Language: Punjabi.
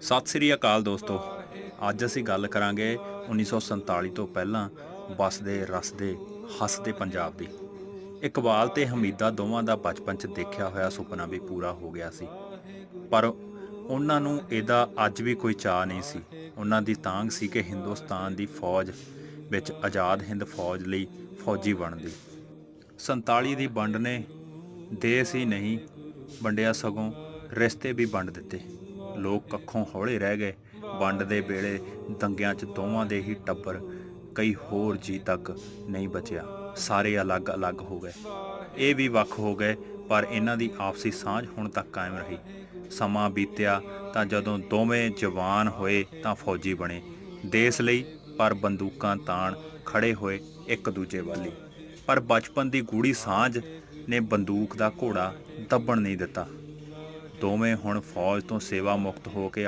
ਸਤਿ ਸ੍ਰੀ ਅਕਾਲ ਦੋਸਤੋ। ਅੱਜ ਅਸੀਂ ਗੱਲ ਕਰਾਂਗੇ 1947 ਤੋਂ ਪਹਿਲਾਂ ਵਸਦੇ ਰਸਦੇ ਹੱਸਦੇ ਪੰਜਾਬ ਦੀ। ਇਕਬਾਲ ਤੇ ਹਮੀਦਾ ਦੋਵਾਂ ਦਾ ਬਚਪਨ 'ਚ ਦੇਖਿਆ ਹੋਇਆ ਸੁਪਨਾ ਵੀ ਪੂਰਾ ਹੋ ਗਿਆ ਸੀ। ਪਰ ਉਹਨਾਂ ਨੂੰ ਇਹਦਾ ਅੱਜ ਵੀ ਕੋਈ ਚਾਹ ਨਹੀਂ ਸੀ। ਉਹਨਾਂ ਦੀ ਤਾਂਗ ਸੀ ਕਿ ਹਿੰਦੁਸਤਾਨ ਦੀ ਫੌਜ ਵਿੱਚ ਆਜ਼ਾਦ ਹਿੰਦ ਫੌਜ ਲਈ ਫੌਜੀ ਬਣਦੀ। 47 ਦੀ ਵੰਡ ਨੇ ਦੇਸ਼ ਹੀ ਨਹੀਂ, ਵੰਡਿਆ ਸਗੋਂ ਰਿਸ਼ਤੇ ਵੀ ਵੰਡ ਦਿੱਤੇ। ਲੋਕ ਕੱਖੋਂ ਹੌਲੇ ਰਹਿ ਗਏ। ਵੰਡ ਦੇ ਵੇਲੇ ਦੰਗਿਆਂ 'ਚ ਦੋਵਾਂ ਦੇ ਹੀ ਟੱਬਰ ਕਈ ਹੋਰ ਜੀ ਤੱਕ ਨਹੀਂ ਬਚਿਆ। ਸਾਰੇ ਅਲੱਗ-ਅਲੱਗ ਹੋ ਗਏ। ਇਹ ਵੀ ਵੱਖ ਹੋ ਗਏ, ਪਰ ਇਹਨਾਂ ਦੀ ਆਪਸੀ ਸਾਂਝ ਹੁਣ ਤੱਕ ਕਾਇਮ ਰਹੀ। ਸਮਾਂ ਬੀਤਿਆ ਤਾਂ ਜਦੋਂ ਦੋਵੇਂ ਜਵਾਨ ਹੋਏ ਤਾਂ ਫੌਜੀ ਬਣੇ। ਦੇਸ਼ ਲਈ ਪਰ ਬੰਦੂਕਾਂ ਤਾਣ ਖੜੇ ਹੋਏ ਇੱਕ ਦੂਜੇ ਵਾਲੀ। ਪਰ ਬਚਪਨ ਦੀ ਗੂੜੀ ਸਾਂਝ ਨੇ ਬੰਦੂਕ ਦਾ ਘੋੜਾ ਦੱਬਣ ਨਹੀਂ ਦਿੱਤਾ। ਦੋਵੇਂ ਹੁਣ ਫੌਜ ਤੋਂ ਸੇਵਾ ਮੁਕਤ ਹੋ ਕੇ